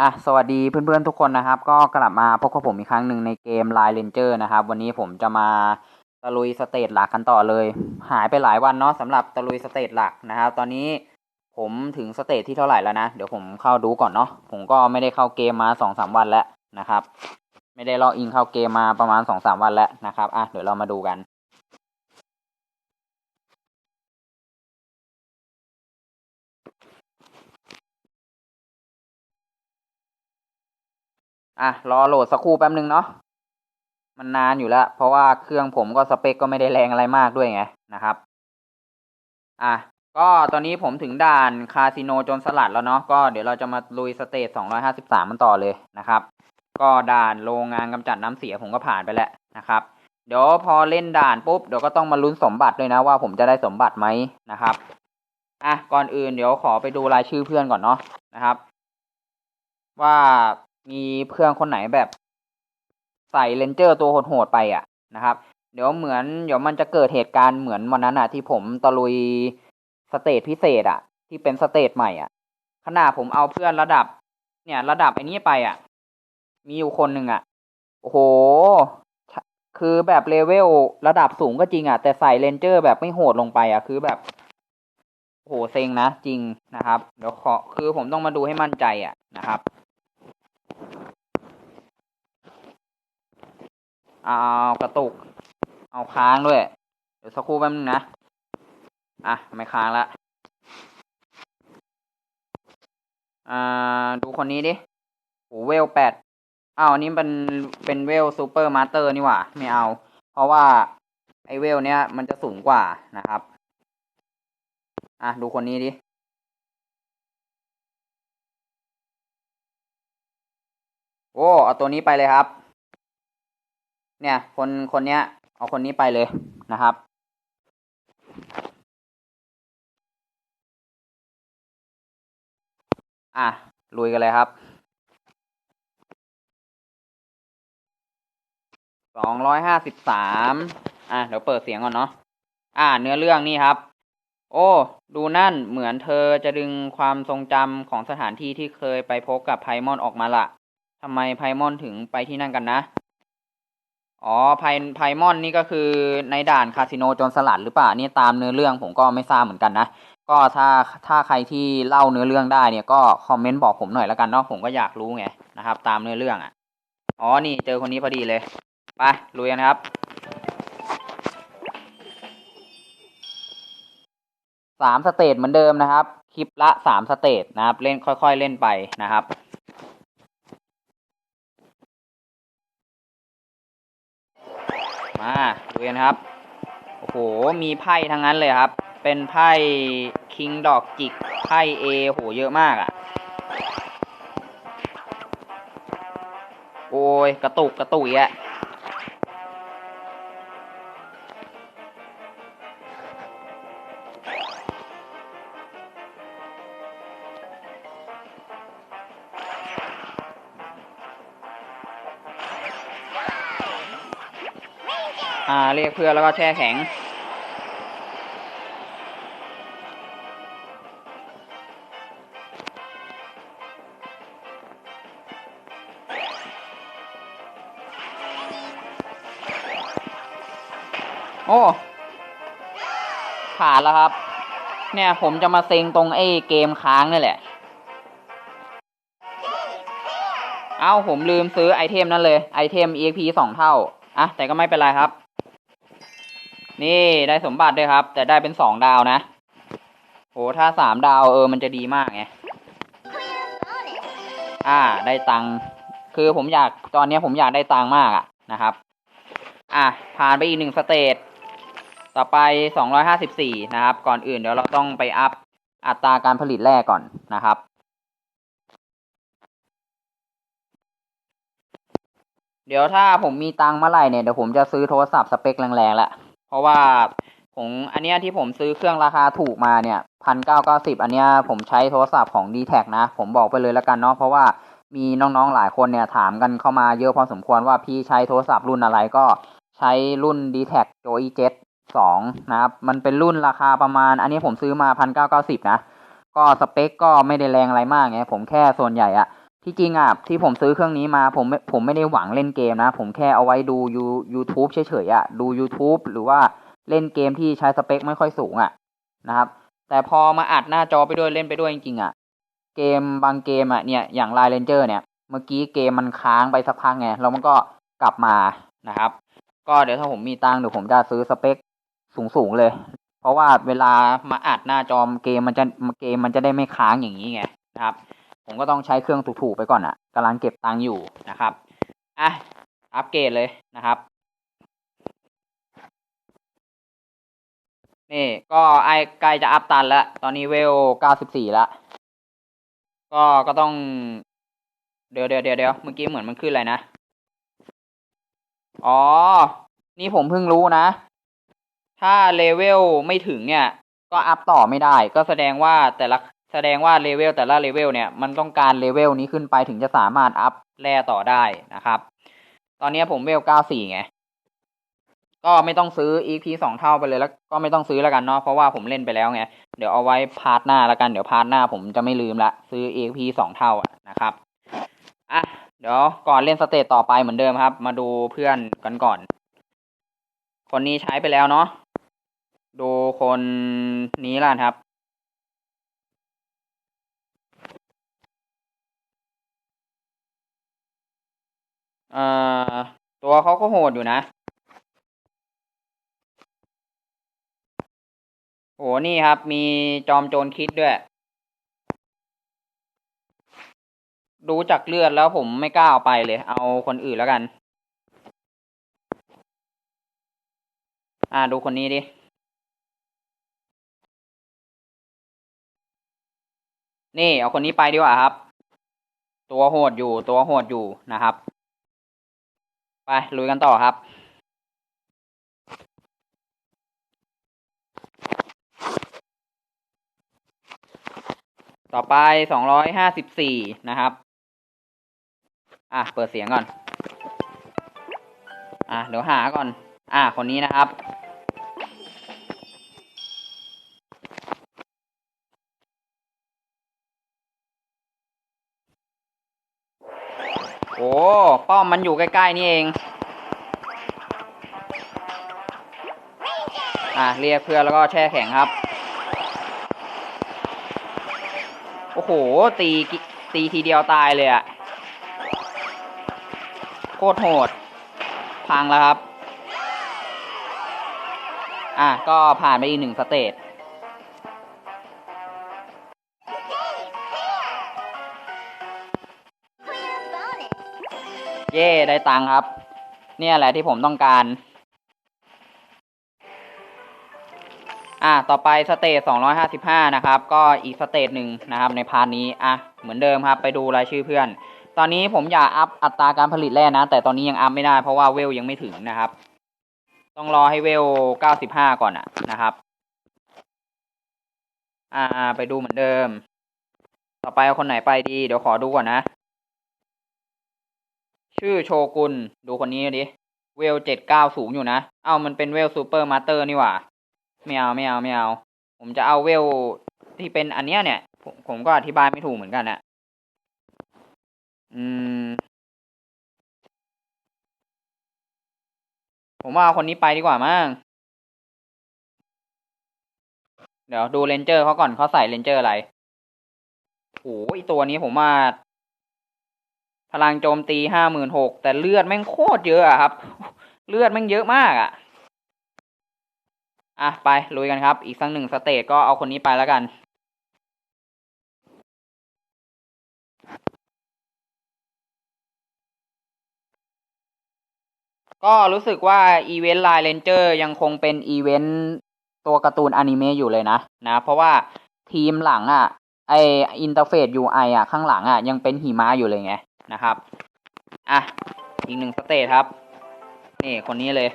อะสวัสดีเพื่อนๆทุกคนนะครับ ก็กลับมาพบกับผมอีกครั้งหนึ่งในเกม Line Ranger นะครับ วันนี้ผมจะมาตะลุยสเตจหลักกันต่อเลย หายไปหลายวันเนาะสำหรับตะลุยสเตจหลักนะครับ ตอนนี้ผมถึงสเตจที่เท่าไหร่แล้วนะ เดี๋ยวผมเข้าดูก่อนเนาะผมก็ไม่ได้เข้าเกมมาสองสามวันแล้วนะครับ ไม่ได้ลออินเข้าเกมมาประมาณสองสามวันแล้วนะครับอะเดี๋ยวเรามาดูกัน อะรอโหลดสักครู่แป๊บนึงเนาะมันนานอยู่แล้ว เพราะว่าเครื่องผมก็สเปคก็ไม่ได้แรงอะไรมากด้วยไงนะครับ อะก็ตอนนี้ผมถึงด่านคาสิโนโจนสลัดแล้วเนาะก็เดี๋ยวเราจะมาลุยสเตจ253 มันต่อเลยนะครับ ก็ด่านโรงงานกำจัดน้ำเสียผมก็ผ่านไปแล้วนะครับ เดี๋ยวพอเล่นด่านปุ๊บเดี๋ยวก็ต้องมาลุ้นสมบัติด้วยนะว่าผมจะได้สมบัติไหมนะครับอะก่อนอื่นเดี๋ยวขอไปดูรายชื่อเพื่อนก่อนเนาะนะครับ ว่า มีเพื่อนคนไหนแบบ ใส่เลนเจอร์ตัวโหดๆไปอะนะครับ เดี๋ยวเหมือนเดี๋ยวมันจะเกิดเหตุการณ์เหมือนวันนั้นอะ ที่ผมตะลุยสเตจพิเศษอะ ที่เป็นสเตจใหม่อะขณะผมเอาเพื่อนระดับ เนี่ย ระดับไอ้นี้ไปอะ มีอยู่คนหนึ่งอะโอ้โห คือแบบเลเวลระดับสูงก็จริงอะ แต่ใส่เลนเจอร์แบบไม่โหดลงไปอะ คือแบบโอ้โหเซ็งนะจริงนะครับ เดี๋ยวขอคือผมต้องมาดูให้มั่นใจอะนะครับ เอากระตุก เอาค้างด้วย เดี๋ยวสักครู่แป๊บนึงนะ อะ ไม่ค้างละ อ่า ดูคนนี้ดิโหเวลแปดอ้าวอันนี้เป็นเป็นเวลซูเปอร์มาสเตอร์นี่หว่า ไม่เอา เพราะว่าไอเวลเนี้ยมันจะสูงกว่านะครับ อะ ดูคนนี้ดิโอ้เอาตัวนี้ไปเลยครับ เนี่ย คนคนเนี้ย เอาคนนี้ไปเลยนะครับ อะลุยกันเลยครับสองร้อยห้าสิบสามอะเดี๋ยวเปิดเสียงก่อนเนาะอ่าเนื้อเรื่องนี่ครับ โอ้ ดูนั่นเหมือนเธอจะดึงความทรงจำของสถานที่ที่เคยไปพบกับไพมอนออกมาละทำไมไพมอนถึงไปที่นั่นกันนะ อ๋อไพไพมอนนี่ก็คือในด่านคาสิโนโจนสลัดหรือเปล่านี่ตามเนื้อเรื่องผมก็ไม่ทราบเหมือนกันนะ ก็ถ้าถ้าใครที่เล่าเนื้อเรื่องได้เนี่ยก็คอมเมนต์บอกผมหน่อยแล้วกันเนาะผมก็อยากรู้ไงนะครับ ตามเนื้อเรื่องอะอ๋อนี่เจอคนนี้พอดีเลยไปลุยกันครับสามสเตจเหมือนเดิมนะครับ คลิปละสามสเตจนะครับ เล่นค่อยๆเล่นไปนะครับ มาดูกันครับ โอ้โห มีไพ่ทั้งนั้นเลยครับ เป็นไพ่คิงดอกจิก ไพ่เอโห เยอะมากอะ่ะ โอ้ย กระตุกกระตุยอะ อ่าเรียกเพื่อนแล้วก็แช่แข็ง โอ้ผ่านแล้วครับ เนี่ยผมจะมาเซ็งตรงไอ้เกมค้างนี่แหละ เอ้าผมลืมซื้อไอเทมนั่นเลย ไอเทม EXP สองเท่า อะ แต่ก็ไม่เป็นไรครับ นี่ได้สมบัติด้วยครับ แต่ได้เป็นสองดาวนะโหถ้าสามดาวเออมันจะดีมากไงอ่า ได้ตังค์คือผมอยากตอนนี้ผมอยากได้ตังค์มากอะนะครับ อะผ่านไปอีกหนึ่งสเตจต่อไปสองร้อยห้าสิบสี่นะครับ ก่อนอื่นเดี๋ยวเราต้องไปอัพอัตราการผลิตแร่ก่อนนะครับ เดี๋ยวถ้าผมมีตังค์เมื่อไหร่เนี่ย เดี๋ยวผมจะซื้อโทรศัพท์สเปคแรงๆแล้ว เพราะว่าผมอันเนี้ยที่ผมซื้อเครื่องราคาถูกมาเนี่ยพันเก้าเก้าสิบอันเนี้ยผมใช้โทรศัพท์ของ d t แทนะ ผมบอกไปเลยแล้วกันเนาะเพราะว่ามีน้องๆหลายคนเนี่ยถามกันเข้ามาเยอะพอสมควรว่าพี่ใช้โทรศัพท์รุ่นอะไรก็ใช้รุ่น d t แท Joy Jet สองนะครับ มันเป็นรุ่นราคาประมาณ อันนี้ผมซื้อมาพันเก้าเก้าสิบนะ ก็สเปคก็ไม่ได้แรงอะไรมากไงผมแค่ส่วนใหญ่อะ ที่จริงอะที่ผมซื้อเครื่องนี้มาผมไม่ผมไม่ได้หวังเล่นเกมนะ ผมแค่เอาไว้ดูยู YouTube เฉยๆอะดู YouTube หรือว่าเล่นเกมที่ใช้สเปคไม่ค่อยสูงอะนะครับ แต่พอมาอัดหน้าจอไปด้วยเล่นไปด้วยจริงๆอะเกมบางเกมอะเนี่ยอย่างไลน์เรนเจอร์เนี่ยเมื่อกี้เกมมันค้างไปสักพักไงแล้วมันก็กลับมานะครับ ก็เดี๋ยวถ้าผมมีตังค์เดี๋ยวผมจะซื้อสเปคสูงๆเลย เพราะว่าเวลามาอัดหน้าจอเกมมันจะเกมมันจะได้ไม่ค้างอย่างนี้ไงนะครับ ผมก็ต้องใช้เครื่องถูกๆไปก่อนอะกำลังเก็บตังค์อยู่นะครับอะอัปเกรดเลยนะครับนี่ก็ไอใกล้จะอัพตันแล้ว ตอนนี้เวลเก้าสิบสี่ล้วก็ก็ต้อง เดี๋ยวเดี๋ยวเดี๋ยวเดี๋ยวเมื่อกี้เหมือนมันขึ้นอะไรนะ อ๋อ นี่ผมเพิ่งรู้นะ ถ้าเลเวลไม่ถึงเนี่ย ก็อัพต่อไม่ได้ ก็แสดงว่าแต่ละ แสดงว่าเลเวลแต่ละเลเวลเนี่ยมันต้องการเลเวลนี้ขึ้นไปถึงจะสามารถอัพแร่ต่อได้นะครับ ตอนนี้ผมเวลเก้าสี่ไง ก็ไม่ต้องซื้อ EP สองเท่าไปเลยแล้วก็ไม่ต้องซื้อแล้วกันเนาะเพราะว่าผมเล่นไปแล้วไง เดี๋ยวเอาไว้พาร์ทหน้าแล้วกันเดี๋ยวพาร์ทหน้าผมจะไม่ลืมละซื้อ EP สองเท่าอะนะครับอะเดี๋ยวก่อนเล่นสเตจต่อไปเหมือนเดิมครับ มาดูเพื่อนกันก่อน คนนี้ใช้ไปแล้วเนาะดูคนนี้ล่ะครับ อ่อตัวเขาก็โหดอยู่นะโหนี่ครับ มีจอมโจรคิดด้วย ดูจากเลือดแล้วผมไม่กล้าเอาไปเลย เอาคนอื่นแล้วกัน อ่าดูคนนี้ดินี่เอาคนนี้ไปดีกว่าครับ ตัวโหดอยู่ตัวโหดอยู่นะครับ ไปลุยกันต่อครับ ต่อไปสองร้อยห้าสิบสี่นะครับ อะ เปิดเสียงก่อน อะ เดี๋ยวหาก่อน อะ คนนี้นะครับ โอ้ ป้อมมันอยู่ใกล้ ๆ นี่เอง อะเรียกเพื่อนแล้วก็แช่แข็งครับ โอ้โห ตีตีทีเดียวตายเลยอะโคตรโหด พังแล้วครับ อะก็ผ่านไปอีกหนึ่งสเตจ เย่ได้ตังค์ครับ เนี่ยแหละที่ผมต้องการ อะต่อไปสเตจ255 นะครับ ก็อีกสเตจหนึ่งนะครับในพาร์ทนี้ อะ เหมือนเดิมครับ ไปดูรายชื่อเพื่อน ตอนนี้ผมอยากอัพอัตราการผลิตแร่นะ แต่ตอนนี้ยังอัพไม่ได้เพราะว่าเวลยังไม่ถึงนะครับ ต้องรอให้เวล 95 ก่อนอะนะครับ อ่า ไปดูเหมือนเดิม ต่อไปเอาคนไหนไปดี เดี๋ยวขอดูก่อนนะ ชื่อโชกุนดูคนนี้ดิเวล79สูงอยู่นะ เอ้ามันเป็นเวลซูเปอร์มาสเตอร์นี่หว่า ไม่เอาไม่เอาไม่เอา ผมจะเอาเวลที่เป็นอันเนี้ยเนี่ย ผมผมก็อธิบายไม่ถูกเหมือนกันนะอืม ผมว่าเอาคนนี้ไปดีกว่ามั้ง เดี๋ยวดูเรนเจอร์เขาก่อนเขาใส่เรนเจอร์อะไรโอ้ยตัวนี้ผมว่า พลังโจมตีห้าหมื่นหกแต่เลือดแม่งโคตรเยอะอะครับ เลือดแม่งเยอะมากอะอะไปลุยกันครับ อีกสักหนึ่งสเตจก็เอาคนนี้ไปแล้วกัน ก็รู้สึกว่าอีเวนต์ไลน์เลนเจอร์ยังคงเป็นอีเวนต์ตัวการ์ตูนอนิเมะอยู่เลยนะนะ เพราะว่าทีมหลังอะ่ะไออินเทอร์เฟซ UI อะข้างหลังอะยังเป็นหิมะอยู่เลยไง นะครับ อะ อีกหนึ่งสเตจครับ นี่คนนี้เลย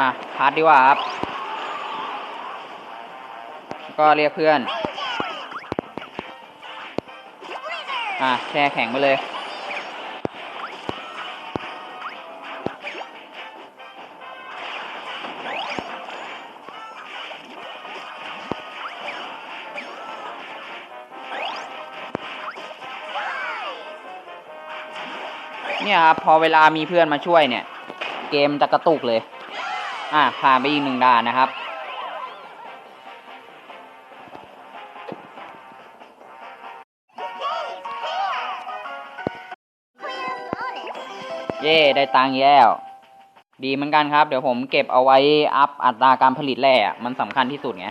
่ะพาร์ทดีกว่าครับ ก็เรียกเพื่อน อะแช่แข็งไปเลย เนี่ยครับพอเวลามีเพื่อนมาช่วยเนี่ย เกมจะกระตุกเลย อะผ่านไปอีกหนึ่งด่านนะครับ เย่ได้ตังค์แล้ว ดีเหมือนกันครับ เดี๋ยวผมเก็บเอาไว้อัพอัตราการผลิตแร่มันสำคัญที่สุดไง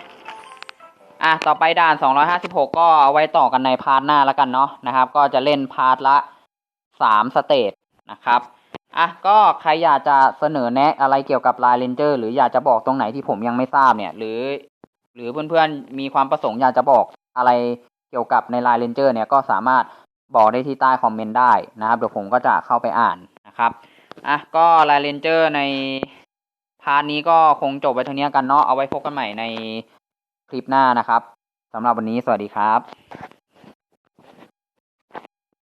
อะ ต่อไปด่าน 256 ก็เอาไว้ต่อกันในพาร์ทหน้าแล้วกันเนาะนะครับ ก็จะเล่นพาร์ทละ 3 สเตจนะครับ อะก็ใครอยากจะเสนอแนะอะไรเกี่ยวกับ Line Ranger หรืออยากจะบอกตรงไหนที่ผมยังไม่ทราบเนี่ย หรือ หรือเพื่อนๆมีความประสงค์อยากจะบอกอะไรเกี่ยวกับใน Line Ranger เนี่ยก็สามารถบอกได้ที่ใต้คอมเมนต์ได้นะครับเดี๋ยวผมก็จะเข้าไปอ่านนะครับอะก็ Line Ranger ในพาร์ทนี้ก็คงจบไปเท่านี้กันเนาะเอาไว้พบกันใหม่ในคลิปหน้านะครับสำหรับวันนี้สวัสดีครับ